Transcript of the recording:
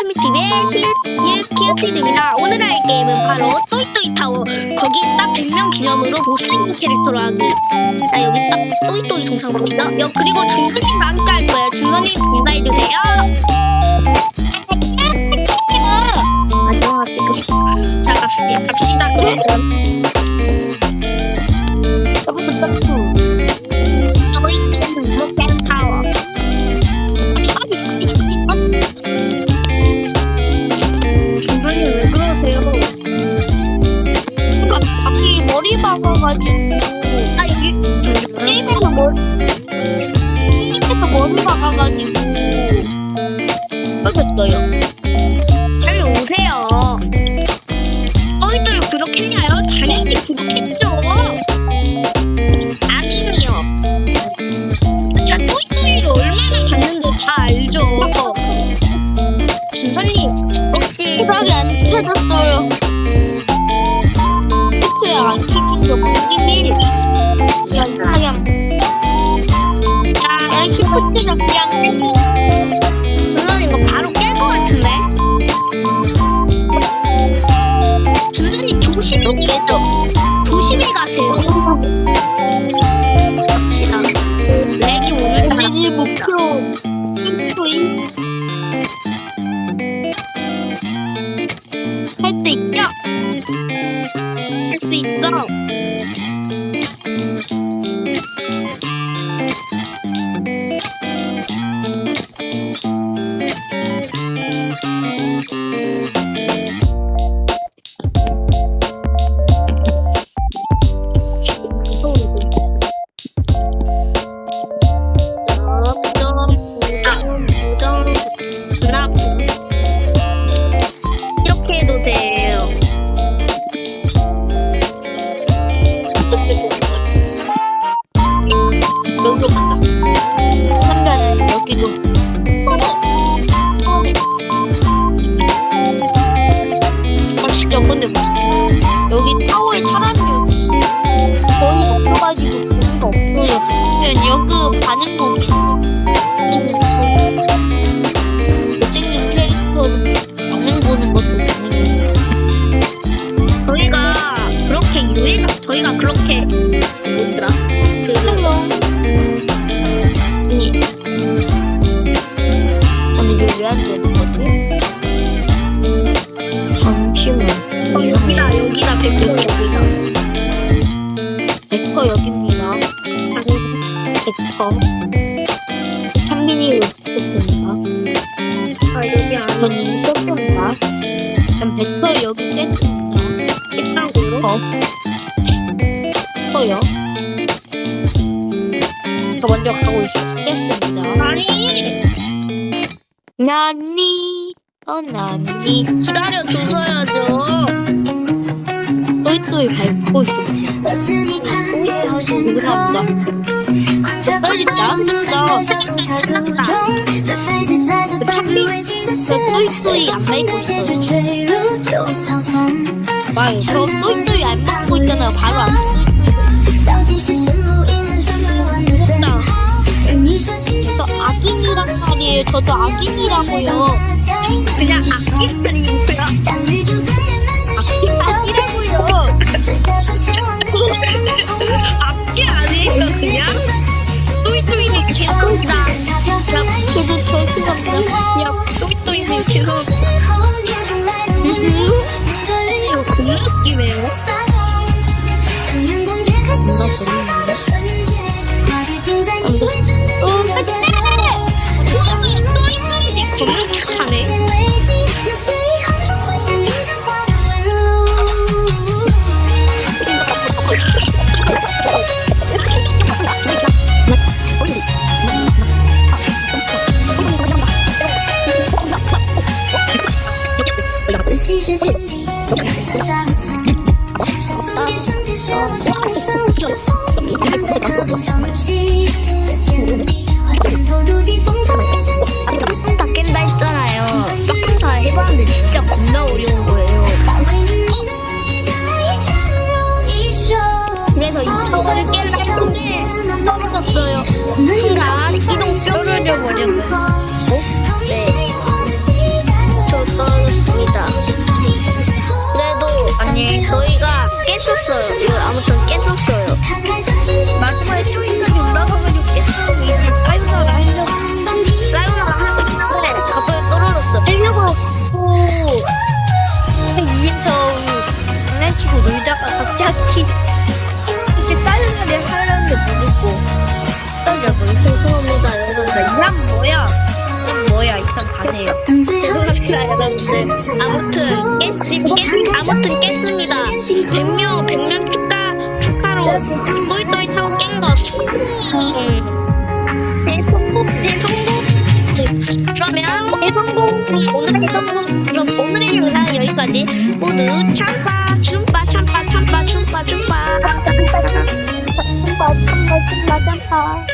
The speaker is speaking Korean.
투미TV의 히키키드입니다. 오늘 할 게임은 바로 또이또이 타워. 거기 딱 100명 기념으로 못생긴 캐릭터로 하기. 자, 여기 딱 또이또이 동상 보이죠? 여, 그리고 중근님과 함께 할 거예요. 중근님 인사해주세요. 안녕하세요. 자, 갑시다. 갑시다, 그러면. 떨렸어요. 빨리 오세요. 너희들 그렇게 했냐요? 당연히 그렇겠죠. 아니요. 자, 또이또이를 얼마나 봤는데 다 알죠. 김선님, 혹시 생각이 안 찾았어요. 히트에 안 찍힌 거 보기니 조심히 깨죠. 조심히 가세요. 갑시다. 렉이 오늘따라 우리 목표 히트인 가는 곳이. 못생긴 캐릭터를 가는 보는 것도 재밌는 저희가 그렇게 저희가 그렇게 저 먼저 가고 있겠습니다. 아니 나니, 어 나니. 기다려 줘서야죠 또이또이 밟고 있습니다. 죄송합니다. 빨리 나왔어. 저 또이또이 안 밟고 있어요. 저 또이또이 안 밟고 있잖아요. 바로 안 말이에요. 저도 악인이라고요. 그냥 악기들이고요 악기라고요 악기 아니에요 그냥 또이또이님 죄송합니다 저도 죄송합니다. 야 또이또이님 죄송합니다 이거 겁나 웃기네요 是铅笔藏是送给上天雪落 우선 가세요. 죄송합니다 여러분들. 아무튼 깼, 깼, 아무튼 깼습니다. 100명 100명 축하 축하로 또이또이 타고 깬거. 대성공 대성공. 네, 그러면 대성공. 오늘의 대성공. 그럼 오늘의 영상 여기까지. 모두 참빠 춤빠 참빠 참빠 춤빠 춤빠 참빠 참빠 참빠 참빠 참빠